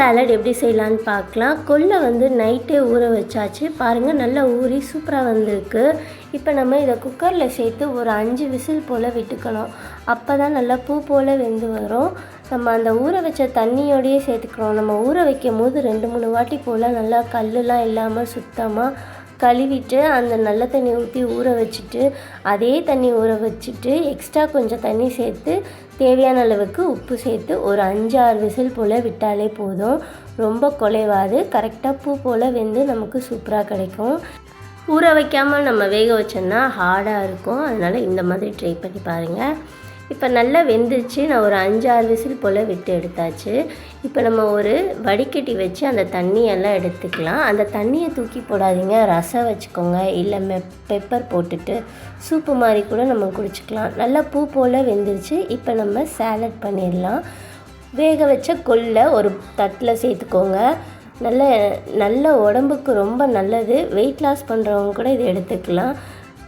Salad எப்படி செய்யலான்னு பார்க்கலாம். கொல்லை வந்து நைட்டே ஊற வச்சாச்சு. பாருங்கள் நல்லா ஊறி சூப்பராக வந்திருக்கு. இப்போ நம்ம இதை குக்கரில் சேர்த்து ஒரு அஞ்சு விசில் போல் விட்டுக்கணும். அப்போ தான் நல்லா பூ போல் வெந்து வரும். நம்ம அந்த ஊற வச்ச தண்ணியோடையே சேர்த்துக்கிறோம். நம்ம ஊற வைக்கும் போது ரெண்டு மூணு வாட்டி போல் நல்லா கல்லுலாம் இல்லாமல் சுத்தமாக கழுவிட்டு அந்த நல்ல தண்ணி ஊற்றி ஊற வச்சுட்டு அதே தண்ணி ஊற வச்சுட்டு எக்ஸ்ட்ரா கொஞ்சம் தண்ணி சேர்த்து தேவையான அளவுக்கு உப்பு சேர்த்து ஒரு அஞ்சு ஆறு விசில் போல் விட்டாலே போதும். ரொம்ப குலைவாது. கரெக்டாக பூ போல் வெந்து நமக்கு சூப்பராக கிடைக்கும். ஊற வைக்காமல் நம்ம வேக வச்சோம்னா ஹார்டாக இருக்கும். அதனால் இந்த மாதிரி ட்ரை பண்ணி பாருங்கள் இப்போ நல்லா வெந்துருச்சு. நான் ஒரு அஞ்சாறு விசில் போல் விட்டு எடுத்தாச்சு. இப்போ நம்ம ஒரு வடிகட்டி வச்சு அந்த தண்ணியெல்லாம் எடுத்துக்கலாம். அந்த தண்ணியை தூக்கி போடாதீங்க. ரசம் வச்சுக்கோங்க. இல்லை மெ பெப்பர் போட்டுட்டு சூப்பு மாதிரி கூட நம்ம குடிச்சிக்கலாம். நல்லா பூ போல் வெந்துருச்சு. இப்போ நம்ம சேலட் பண்ணிடலாம். வேக வச்ச கொல்லை ஒரு தட்டில் சேர்த்துக்கோங்க. நல்ல நல்ல உடம்புக்கு ரொம்ப நல்லது. வெயிட் லாஸ் பண்ணுறவங்க கூட இதை எடுத்துக்கலாம்.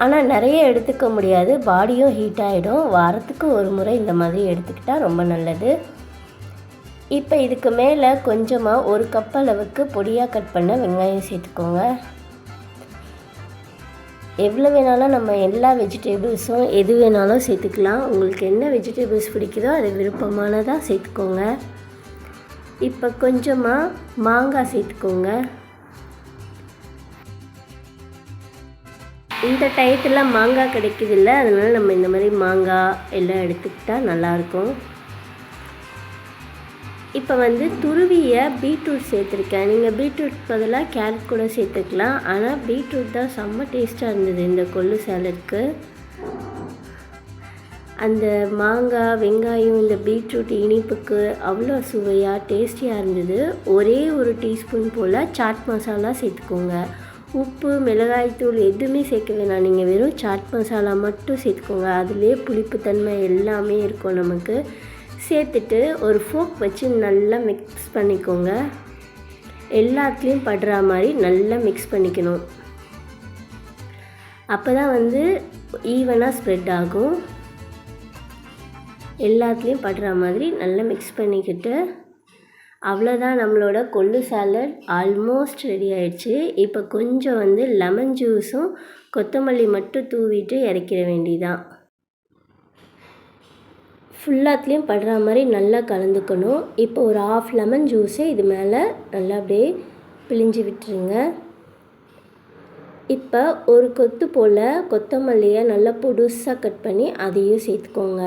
ஆனால் நிறைய எடுத்துக்க முடியாது. பாடியும் ஹீட் ஆகிடும் வாரத்துக்கு ஒரு முறை இந்த மாதிரி எடுத்துக்கிட்டால் ரொம்ப நல்லது. இப்போ இதுக்கு மேலே கொஞ்சமாக ஒரு கப் அளவுக்கு பொடியாக கட் பண்ண வெங்காயம் சேர்த்துக்கோங்க. எவ்வளோ வேணாலும் நம்ம எல்லா வெஜிடபிள்ஸும் எது வேணாலும் சேர்த்துக்கலாம். உங்களுக்கு என்ன வெஜிடபிள்ஸ் பிடிக்குதோ அது விருப்பமானதாக சேர்த்துக்கோங்க. இப்போ கொஞ்சமாக மாங்காய் சேர்த்துக்கோங்க. இந்த டயத்தில் மாங்காய் கிடைக்குதில்ல அதனால் நம்ம இந்த மாதிரி மாங்காய் எல்லாம் எடுத்துக்கிட்டால் நல்லாயிருக்கும். இப்போ வந்து துருவியை பீட்ரூட் சேர்த்துருக்கேன். நீங்கள் பீட்ரூட் பதிலாக கேரட் கூட சேர்த்துக்கலாம். ஆனால் பீட்ரூட் தான் செம்ம டேஸ்ட்டாக இருந்தது இந்த கொள்ளு சேலருக்கு அந்த மாங்காய் வெங்காயம் இந்த பீட்ரூட் இனிப்புக்கு அவ்வளோ சுவையாக டேஸ்டியாக இருந்தது. ஒரே ஒரு டீஸ்பூன் போல் சாட் மசாலா சேர்த்துக்கோங்க. உப்பு மிளகாய்த்தூள் எதுவுமே சேர்க்க வேணாம் நீங்கள் வெறும் சாட் மசாலா மட்டும் சேர்த்துக்கோங்க. அதுலேயே புளிப்புத்தன்மை எல்லாமே இருக்கும் நமக்கு. சேர்த்துட்டு ஒரு ஃபோக் வச்சு நல்லா மிக்ஸ் பண்ணிக்கோங்க. எல்லாத்துலேயும் படுற மாதிரி நல்லா மிக்ஸ் பண்ணிக்கணும். அப்போ தான் வந்து ஈவனாக ஸ்ப்ரெட் ஆகும். எல்லாத்துலேயும் படுற மாதிரி நல்லா மிக்ஸ் பண்ணிக்கிட்டு அவ்வளோதான் நம்மளோட கொள்ளு சாலட் ஆல்மோஸ்ட் ரெடி ஆயிடுச்சு. இப்போ கொஞ்சம் வந்து லெமன் ஜூஸும் கொத்தமல்லி மட்டும் தூவிட்டு இறக்கிற வேண்டிதான். ஃபுல்லாத்துலேயும் படுற மாதிரி நல்லா கலந்துக்கணும். இப்போ ஒரு ஆஃப் லெமன் ஜூஸை இது மேலே நல்லா அப்படியே பிழிஞ்சு விட்டுருங்க. இப்போ ஒரு கொத்து போல் கொத்தமல்லியை நல்லா பொடுசாக கட் பண்ணி அதையும் சேர்த்துக்கோங்க.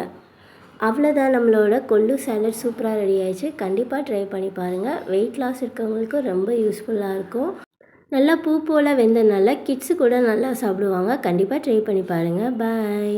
அவ்வளோதான் நம்மளோட கொள்ளு சேலட் சூப்பராக ரெடி ஆயிடுச்சு. கண்டிப்பாக ட்ரை பண்ணி பாருங்கள் வெயிட் லாஸ் இருக்கவங்களுக்கு ரொம்ப யூஸ்ஃபுல்லாக இருக்கும். நல்லா பூ போல் வெந்தனால கிட்ஸு கூட நல்லா சாப்பிடுவாங்க. கண்டிப்பாக ட்ரை பண்ணி பாருங்கள் பாய்